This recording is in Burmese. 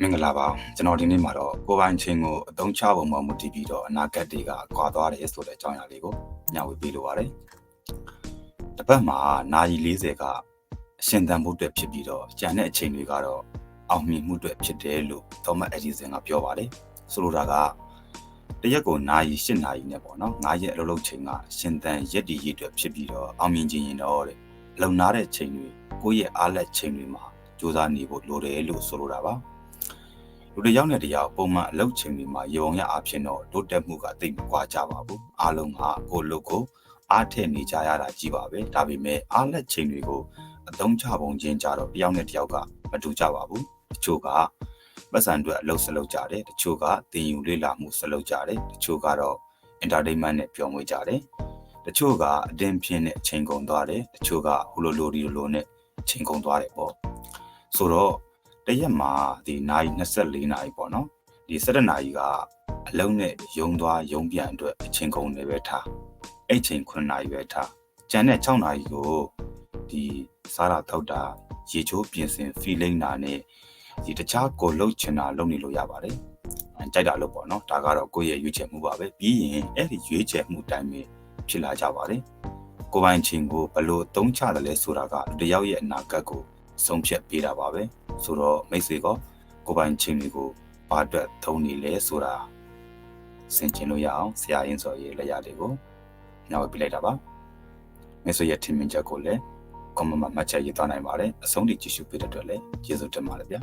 မင်္ဂလာပါကျွန်တော်ဒီနေ့မှာတော့ကိုယ်ပိုင်ချင်းကိုအသုံးချပုံမှမူတည်ပြီးတော့အနာဂတ်တွေကကွာသွားတယ်ဆိုတဲ့အကြောင်းအရာလေးကိုညှဝေပေးလိုပါတယ်တစ်ပတ်မှာနာရီ40ကအရှင်သန်မှုအတွက်ဖြစ်ပြီးတော့ကျန်တဲ့အချိန်တွေကတော့အောင်မြင်မှုအတွက်ဖြစ်တယ်လို့သောမတ်အက်ဒီဆန်ကပြောပါတယ်ဆိုလိုတာကတရက်ကိုနာရီ8နာရီနဲ့ပေါ့နော်9ရက်အလုပ်လုပ်ချိန်ကရှင်သန်ရက်ဒီရည်အတွက်ဖြစ်ပြီးတော့အောင်မြင်ခြင်းရင်တော့တဲ့လုံနာတဲ့ချိန်တွေကိုယ့်ရဲ့အားလက်ချိန်တွေမှာစူးစမ်းနေဖို့လိုတယ်လို့ဆိုလိုတာပါ လူတစ်ယောက်နဲ့တစ်ယောက်ပုံမှန်အလုပ်ချိန်တွေမှာရေပုံရအဖြစ်တော့တိုးတက်မှုကတိတ်မကွာကြပါဘူးအားလုံးကကိုယ့်လုပ်ကိုအားထည့်နေကြရတာကြီးပါပဲဒါပေမဲ့အားလက်ချိန်တွေကိုအသုံးချပုံချင်းကြတော့တစ်ယောက်နဲ့တစ်ယောက်ကမတူကြပါဘူးတချို့ကပတ်စံအတွက်အလုပ်စလုပ်ကြတယ်တချို့ကတင်ယူလေးလာမှုစလုပ်ကြတယ်တချို့ကတော့ entertainment နဲ့ပျော်မွေ့ကြတယ်တချို့ကအတင်းပြင်းနဲ့အချိန်ကုန်သွားတယ်တချို့ကဟိုလိုလိုဒီလိုလိုနဲ့အချိန်ကုန်သွားတယ်ပေါ့ဆိုတော့ တရက်မှာဒီနိုင်24နာရီပေါ့နော်ဒီ17နာရီကအလုံးနဲ့ယုံသွားယုံပြန်အတွက်အချိန်ကုန်နေပဲထားအဲ့ချိန်9နာရီပဲထားကျန်တဲ့6နာရီကိုဒီစားတာတောက်တာရေချိုးပြင်ဆင် feeling နာနဲ့ဒီတခြားကိုလှုပ်ချင်တာလုပ်နေလို့ရပါတယ်ကြိုက်တာလို့ပေါ့နော်ဒါကတော့ကိုယ့်ရဲ့ရွေးချယ်မှုပါပဲပြီးရင်အဲ့ဒီရွေးချယ်မှုတိုင်းပဲဖြစ်လာကြပါတယ်ကိုယ်ပိုင်ချင်းကိုဘလို့အသုံးချတယ်လဲဆိုတာကလူတစ်ယောက်ရဲ့အနာဂတ်ကိုဆုံးဖြတ်ပေးတာပါပဲ ဆိုတော့မိတ်ဆွေကကိုယ်ပိုင်ချင်းတွေကိုဘာအတွက်သုံးနေလဲဆိုတာဆင်ခြင်လို့ရအောင်ဆရာရင်းစော်ရဲ့လက်ရလေးကိုညှောက်ပြလိုက်တာပါမိတ်ဆွေရဲ့ထင်မြင်ချက်ကိုလည်း comment မှာမှတ်ချက်ရေးသွားနိုင်ပါတယ်အဆုံးထိကြည့်ရှုပေးတဲ့အတွက်လည်းကျေးဇူးတင်ပါတယ်ဗျာ